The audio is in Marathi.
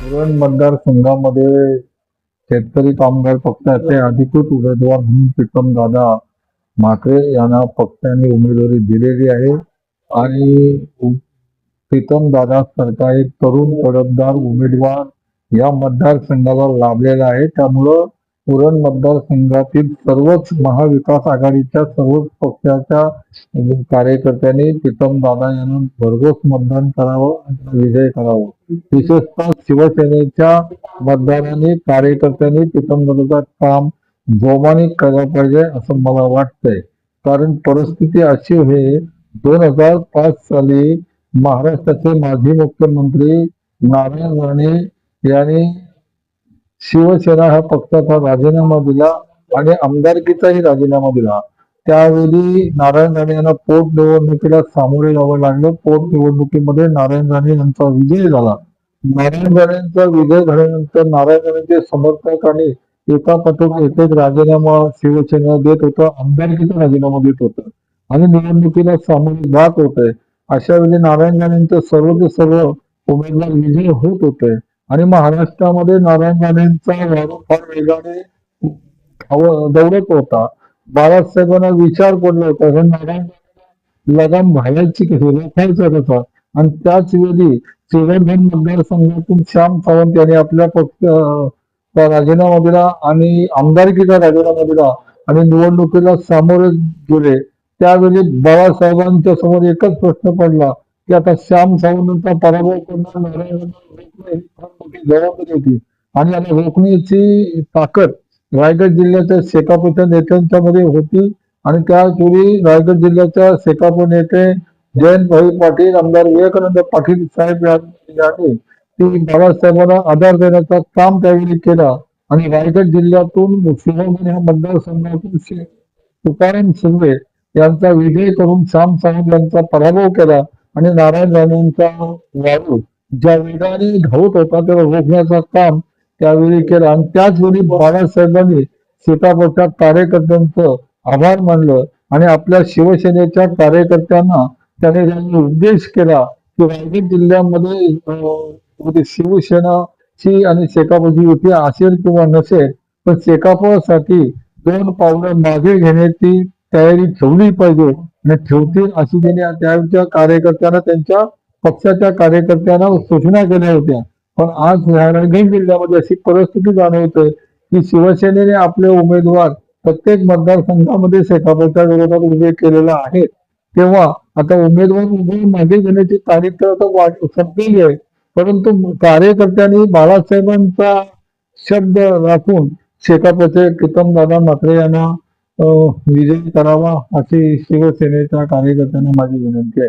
उरण मतदारसंघामध्ये शेतकरी कामगार पक्षाचे अधिकृत उमेदवार म्हणून प्रीतम दादा म्हात्रे यांना पक्षाने उमेदवारी दिलेली आहे. आणि प्रीतम दादा सारखा एक तरुण तडफदार उमेदवार या मतदारसंघाला लाभलेला आहे. त्यामुळं उरण मतदारसंघातील सर्वच महाविकास आघाडीच्या सर्वच पक्षाच्या कार्यकर्त्यांनी प्रीतम दादा यांना भरघोस मतदान करावं आणि विजय करावं. विशेषतः शिवसेनेच्या मतदारांनी कार्यकर्त्यांनी प्रीतम दादाचं काम जोमाने करायला पाहिजे असं मला वाटतंय. कारण परिस्थिती अशी आहे दोन हजार पाच साली महाराष्ट्राचे माजी मुख्यमंत्री नारायण राणे यांनी शिवसेना हा पक्षाचा राजीनामा दिला आणि आमदारकीचाही राजीनामा दिला. त्यावेळी नारायण राणे यांना पोटनिवडणुकीला सामोरे जावं लागलं. पोटनिवडणुकीमध्ये नारायण राणे यांचा विजय झाला. नारायण राणेंचा विजय झाल्यानंतर नारायण राणेंचे समर्थकांनी एका पाठोपाठ एक एक राजीनामा शिवसेना देत होतं आमदारकीचा राजीनामा देत होतं. आणि निवडणुकीला सामोरे जात होते. अशा वेळी नारायण राणेंचं सर्व सर्व उमेदवार विजय होत होते. आणि महाराष्ट्रामध्ये नारायण राणेंचा फार वेगाने दौडत होता. बाळासाहेबांना विचार पडला होता कारण नारायण लगाम घालायची रोखायचं आणि त्याच वेळी शिवधन मतदारसंघातून श्याम सावंत यांनी आपल्या पक्ष राजीनामा दिला आणि आमदारकीचा राजीनामा दिला आणि निवडणुकीला सामोरे गेले. त्यावेळी बाळासाहेबांच्या समोर एकच प्रश्न पडला की आता श्याम सावंतांचा पराभव करणार नारायण जबाबदारी होती. आणि आता रोखण्याची ताकद रायगड जिल्ह्याच्या शेकापूरच्या नेत्यांच्यामध्ये होती. आणि त्यावेळी रायगड जिल्ह्याच्या शेकापूर नेते जयंत भाई पाटील आमदार विवेकानंद पाटील साहेब यांनी ती बाबासाहेबांना आधार देण्याचं काम त्यावेळी केला. आणि रायगड जिल्ह्यातून शिरोमणी या मतदारसंघातून तुकाराम सुर्वे यांचा विजय करून श्याम साहेब यांचा पराभव केला. आणि नारायण राणेंचा वारू ज्या वेगाने धावत होता त्याला रोखण्याचं काम त्यावेळी केलं. आणि त्याच वेळी बाळासाहेबांनी सीतापक्षात कार्यकर्त्यांचं आभार मानलं. आणि आपल्या शिवसेनेच्या कार्यकर्त्यांना त्याने त्यांनी उद्देश केला की रायगड जिल्ह्यामध्ये म्हणजे शिवसेनाची आणि शेकापची युती असेल किंवा नसेल पण शेकापसाठी दोन पावलं मागे घेण्याची तयारी ठेवली पाहिजे. आणि ठेवतील अशी त्यांनी त्यावेळच्या कार्यकर्त्यांना त्यांच्या पक्षाच्या कार्यकर्त्यांना सूचना केल्या होत्या. पण आज ह्या रायगड जिल्ह्यामध्ये अशी परिस्थिती जाणवते की शिवसेनेने आपले उमेदवार प्रत्येक मतदारसंघामध्ये शेकापच्या विरोधात उभे केलेला आहे तेव्हा आता उमेदवार उभे मागे घेण्याची तारीख तर आता वाट संपलेली आहे. परंतु कार्यकर्त्यांनी बाळासाहेबांचा शब्द राखून शेकापचे कितम दादा म्हात्रे यांना विजय करावा अशी शिवसेनेच्या कार्यकर्त्यांना माझी विनंती आहे.